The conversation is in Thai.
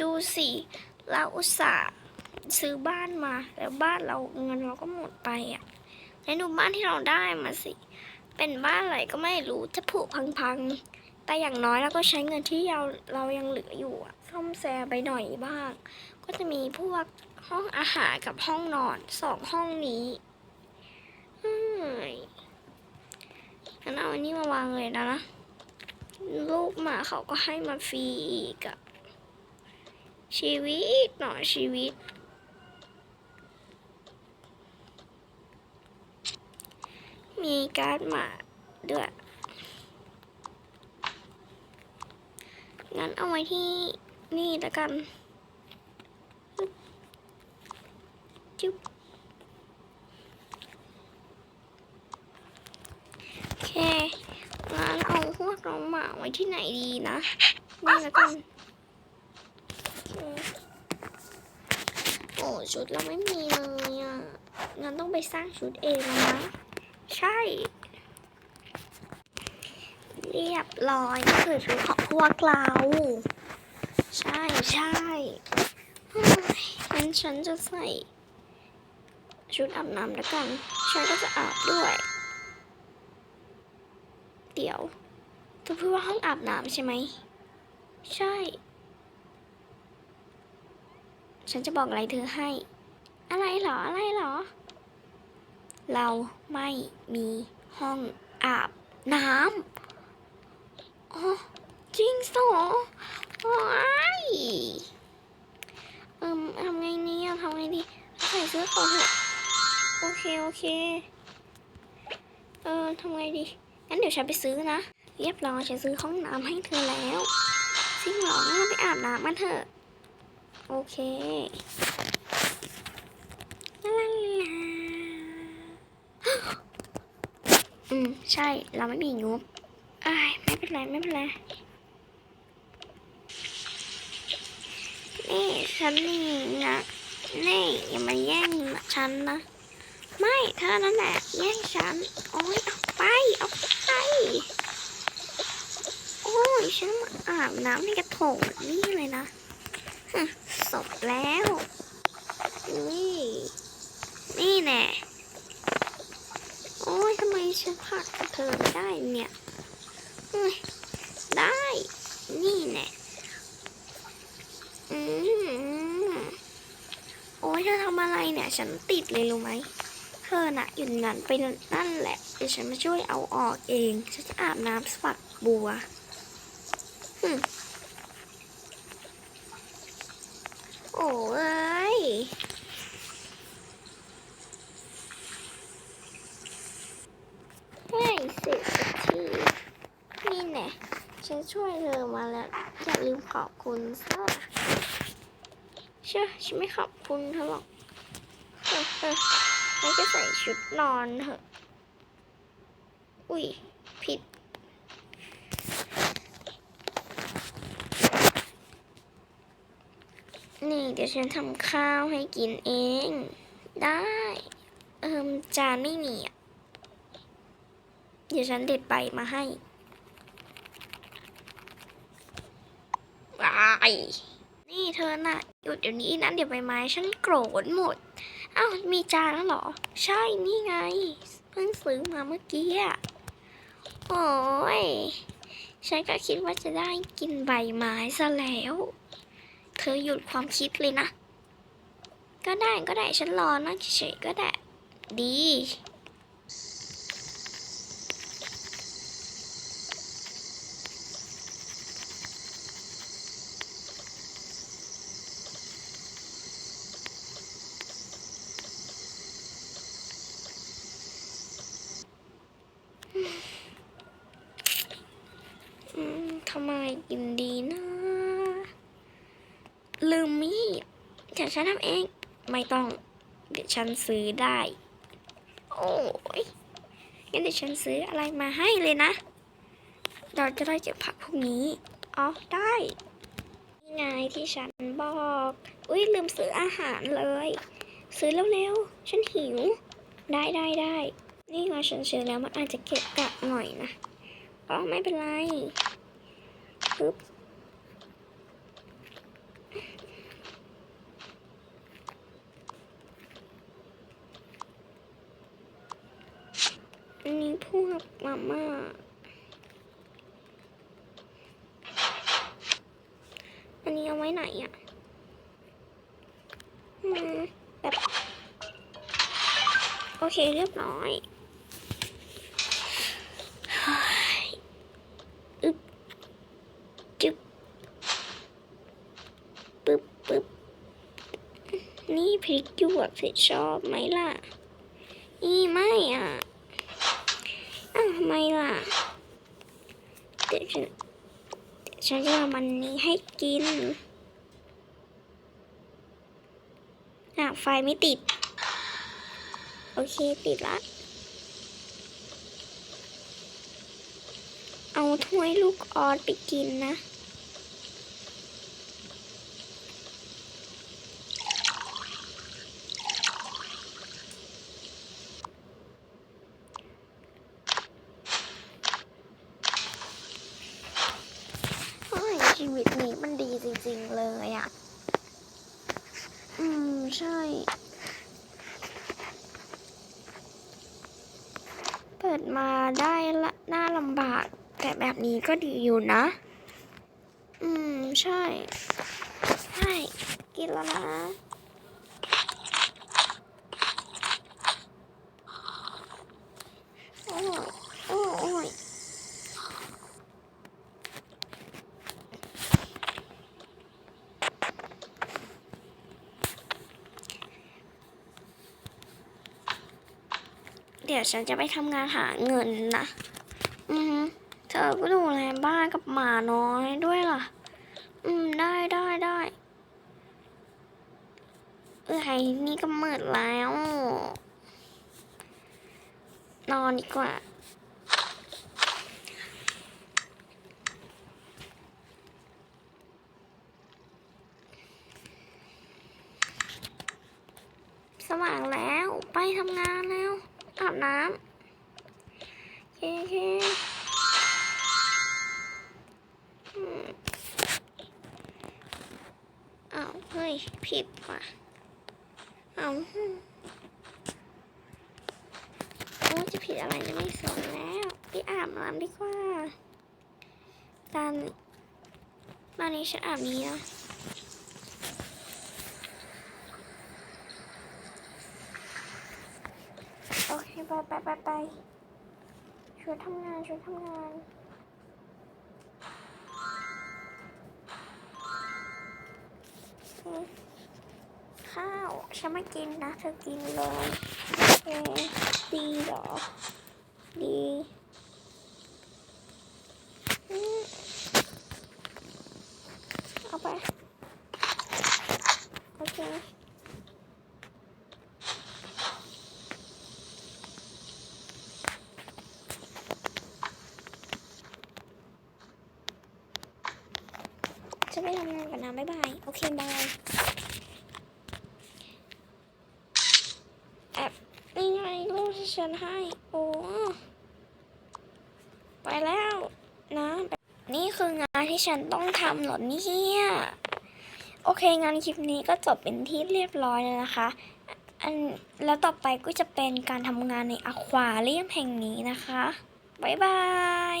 ดูสิ เราอุตส่าห์ซื้อบ้านมา แล้วบ้านเราเงินเราก็หมดไปอะแล้วดูบ้านที่เราได้มาสิ เป็นบ้านอะไรก็ไม่รู้จะผุพังๆ แต่อย่างน้อยเราก็ใช้เงินที่เราเรายังเหลืออยู่อะซ่อมแซมไปหน่อยบ้าง ก็จะมีพวกห้องอาหารกับห้องนอนสองห้องนี้งั้นเอาอันนี้มาวางเลยนะนะลูกหมาเขาก็ให้มาฟรีอีกอะ ชีวิตหน่อชีวิต มีการ์ดหมาด้วยงั้นเอาไว้ที่นี่ล้วกันจุ๊บโอเคงั้นเอาพวกน้องหมาไว้ที่ไหนดีนะ นี่ล้วกันโอเคโอ้ ชุดเราไม่มีเลยอะงั้นต้องไปสร้างชุดเองล้วนะใช่ เรียบร้อยนี่คือชุดของพวกเรา ใช่ใช่งั้นฉันจะใส่ ชุดอาบน้ำแล้วกัน ฉันก็จะอาบด้วย เดี๋ยวเธอพูดว่าห้องอาบน้ำใช่ไหม ใช่ ฉันจะบอกอะไรเธอให้ อะไรเหรออะไรเหรอ เราไม่มีห้องอาบน้ำอ๋อจริงเหรอว้ายเอิมทำไงเนี่ยทำไงดี ใส่เสื้อก่อนเถอะโอเค โอเค เออทำไงดี งั้นเดี๋ยวฉันไปซื้อนะ เรียบร้อยฉันซื้อห้องน้ำให้เธอแล้วซิ่งหรองั้นเราไปอาบน้ำมันเถอะ โอเคลาลาลาอืม ใช่ เราไม่มีงบอ้ายไม่เป็นไร ไม่เป็นไร นี่ ฉันนี่นะ นี่ อย่ามาแย่งฉันนะ ไม่เธอนั่นแหละแย่งฉัน โอ้ยเอาไปเอาไป โอ้ย ฉันมาอาบน้ำในกระโถงนี่เลยนะฮะ ศพแล้ว นี่ นี่แน่โอ้ยทำไมฉันผักเธอไม่ได้เนี่ยได้ นี่แน่อืมโอ้ยเธอทำอะไรเนี่ย ฉันติดเลยรู้ไหมเธอน่ะอยู่นั่นไปนั่นแหละ เดี๋ยวฉันมาช่วยเอาออกเอง ฉันจะอาบน้ำฝักบัวหึ โอ้ยให้สร็จสักทีนี่แน่ฉันช่วยเธอมาแล้ว อย่าลืมขอบคุณซะเชื่อฉันไม่ขอบคุณเธอหรอกเออเออฉันจะใส่ชุดนอนเถอะ อุ้ย ผิด นี่เดี๋ยวฉันทำข้าวให้กินเอง ได้ เอิมจานไม่มีอะ เดี๋ยวฉันเด็ดใบมาให้วายนี่เธอน่ะ หยุดเดี๋ยวนี้นะเดี๋ยวใบไม้ฉันโกรธหมด อ้าว มีจานแล้วเหรอ ใช่นี่ไง เพิ่งซื้อมาเมื่อกี้อะ โอ้ยฉันก็คิดว่าจะได้กินใบไม้ซะแล้ว เธอหยุดความคิดเลยนะ ก็ได้ก็ได้ฉันรอนะเฉยๆก็ได้ ดี อืมทำไมกินดีนะ ลืมมีดเดี๋ยวฉันทำเอง ไม่ต้อง เดี๋ยวฉันซื้อได้ โอ้ยงั้นเดี๋ยวฉันซื้ออะไรมาให้เลยนะ เราจะได้เก็บผักพวกนี้ อ๋อ ได้นี่ไงที่ฉันบอก อุ้ยลืมซื้ออาหารเลย ซื้อเร็วๆ ฉันหิว ได้ได้ได้ นี่ไงฉันซื้อแล้วมันอาจจะเก็บกะหน่อยนะ อ๋อ ไม่เป็นไรปึ๊บ มาม่าอันนี้เอาไว้ไหนอะแบบโอเคเรียบร้อยฮ้ยอึ๊บจึ๊บปึ๊บปึ๊บนี่พริกหยวกเสร็จชอบไหมล่ะ นี่ไม่อะ ไมล่ะ เดี๋ยวฉันฉันจะทำมันนี้ให้กินอะไฟไม่ติด โอเคติดละ เอาถ้วยลูกออสไปกินนะ เฮ้ยชีวิตนี้มันดีจริงๆเลยอะ อืม ใช่ เปิด มาได้ละหน้าลำบาก แต่แบบนี้ก็ดีอยู่นะ อืม ใช่ ใช่ กินแล้วนะ โอ้ยโอ้ยโอ้ย เดี๋ยวฉันจะไปทำงานหาเงินนะ อือเธอก็ดูแลบ้านกับหมาน้อยด้วยล่ะ อืม ได้ได้ได้เอ้ยนี่ก็มืดแล้ว นอนดีกว่าสว่างแล้วไปทำงานแล้ว อาบน้ำเคเคอืมอ้าเฮ้ย ผิดว่ะอ้าโอ้จะผิดอะไรเนี่ยไม่สนแล้วไปอาบน้ำดีกว่า ตอนตอนนี้ฉันอาบนี้นะ โอเค ไปไปไปไปช่วยทำงานช่วยทำงานข้าวฉันไม่กินนะเธอกินเลยเออดีหรอ ดีอืมเอาไป โอเค จะไปทำงานกันนะบ๊ายบาย โอเคบายแอบนี่ไงรูปที่ฉันให้ โอ้ ไปแล้วนะ นี่คืองานที่ฉันต้องทำหรอเนี่ยโอเค งานคลิปนี้ก็จบเป็นที่เรียบร้อยแล้วนะคะ อันแล้วต่อไปก็จะเป็นการทำงานในอควาเรียมแห่งนี้นะคะ บ๊ายบาย